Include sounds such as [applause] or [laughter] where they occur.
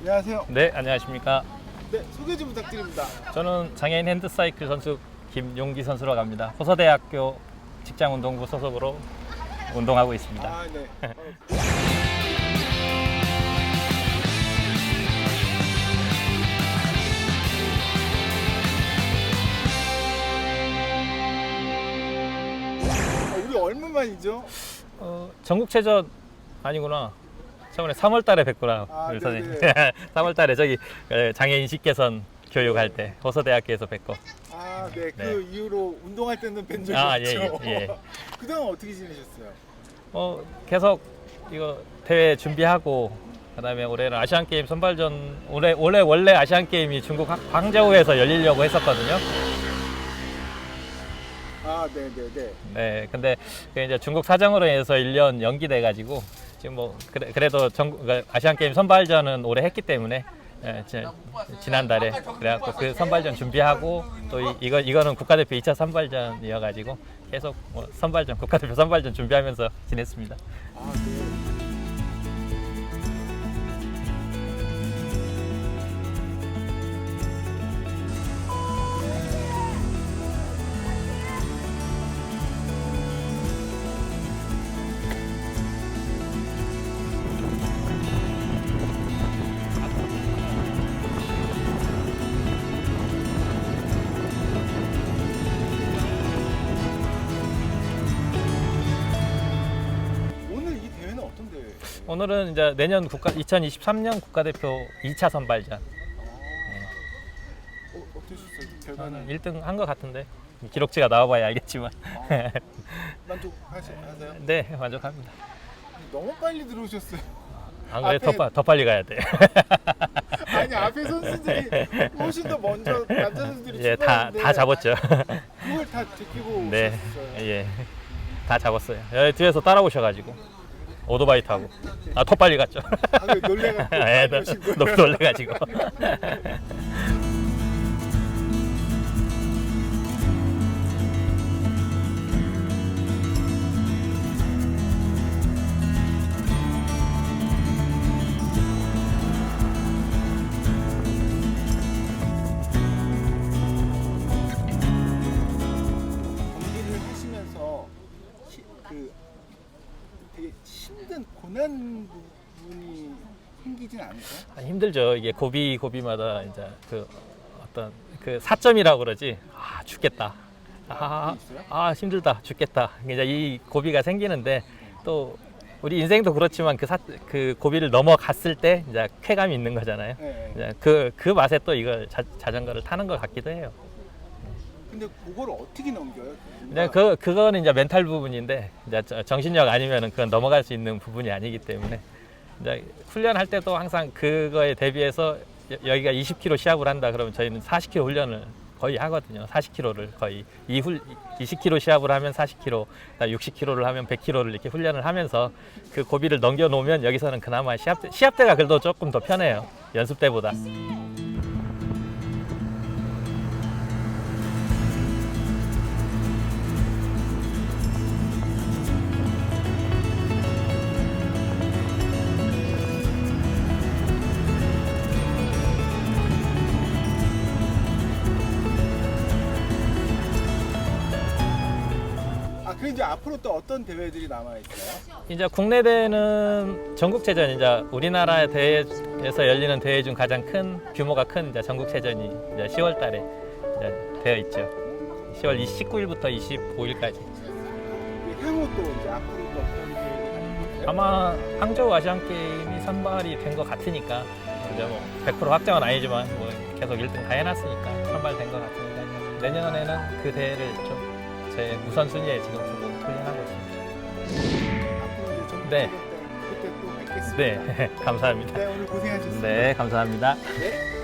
안녕하세요. 네, 안녕하십니까. 네, 소개 좀 부탁드립니다. 저는 장애인 핸드사이클 선수 김용기 선수라고 합니다. 호서대학교 직장운동부 소속으로 운동하고 있습니다. 아, 네. 우리 얼마만이죠? 어, 전국체전 아니구나. 저번에 3월 달에 뵀구나. 아, 우리 네네. 선생님. [laughs] 3월 달에 저기 에, 장애인 식개선 교육할 때 호서대학교에서 뵀고. 아, 네. 그 네. 이후로 운동할 때는 뵌 적이 아, 예, 없죠. 예, 예. [laughs] 그동안 어떻게 지내셨어요? 어, 계속 이거 대회 준비하고 그다음에 올해는 아시안 게임 선발전 올해 올해 원래 아시안 게임이 중국 하- 광저우에서 열리려고 했었거든요. 아, 네, 네, 네. 네, 근데 그게 이제 중국 사정으로 인해서 1년 연기돼 가지고 지금 뭐 그래, 그래도 전 아시안 게임 선발전은 올해 했기 때문에 예, 지- 지난달에 그래갖고 그 선발전 준비하고 또 이, 이거 이거는 국가대표 2차 선발전이어 가지고 계속 뭐 선발전 국가대표 선발전 준비하면서 지냈습니다. 아, 네. 오늘은 이제 내년 국가 2023년 국가대표 2차 선발전 어, 어떠셨어요? 결과는 저는 1등 한 것 같은데 기록치가 나와봐야 알겠지만 아, 만족하세요? 네 만족합니다. 너무 빨리 들어오셨어요. 안 그래 더, 앞에- 빠- 더 빨리 가야 돼. [laughs] 아니 앞에 선수들이 훨씬 더 먼저 남자 선수들이 예, 다, 출발했는데 다 잡았죠. 그걸 다 지키고 네, 오셨어요. 예, 다 잡았어요. 여기 뒤에서 따라오셔가지고 오토바이 타고 아더 빨리 갔죠. 아, 왜 놀래가지고 [laughs] 예, 너-? 너무 놀래가지고. 되게 힘든 고난 부분이 생기진 않으세요? 아, 힘들죠. 이게 고비 고비마다 이제 그 어떤 그 사점이라고 그러지. 아 죽겠다. 아, 그게 있어요? 아 힘들다. 죽겠다. 이제 이 고비가 생기는데 또 우리 인생도 그렇지만 그, 사, 그 고비를 넘어갔을 때 이제 쾌감이 있는 거잖아요. 네. 이제 그, 그 맛에 또 이걸 자, 자전거를 타는 것 같기도 해요. 근데 그걸 어떻게 넘겨요? 근데 그, 그거는 이제 멘탈 부분인데 이제 저- 정신력 아니면은 그건 넘어갈 수 있는 부분이 아니기 때문에 이제 훈련할 때도 항상 그거에 대비해서 여- 여기가 20km 시합을 한다 그러면 저희는 40km 훈련을 거의 하거든요. 40km를 거의 이 훌, 20km 시합을 하면 40km, 60km를 하면 100km를 이렇게 훈련을 하면서 그 고비를 넘겨 놓으면 여기서는 그나마 시합 때, 시합 때가 그래도 조금 더 편해요. 연습 때보다. 아, 그 이제 앞으로 또 어떤 대회들이 남아 있어요? 이제 국내 대회는 전국체전 이제 우리나라 대회에서 열리는 대회 중 가장 큰 규모가 큰 이제 전국체전이 이제 10월달에 이제 되어 있죠. 10월 19일부터 25일까지. 향후 또 이제 앞으로 또 어떤 있어요? 아마 항저우 아시안 게임이 선발이 된 것 같으니까 이제 뭐 100% 확정은 아니지만 뭐 계속 1등 다 해놨으니까 선발된 것 같으니까 내년에는 그 대회를 좀 제 우선순위에 지금 두고 훈련하고 있습니다. 네. 네, [laughs] 감사합니다. 네, 오늘 고생하셨습니다. 네, 감사합니다. 네.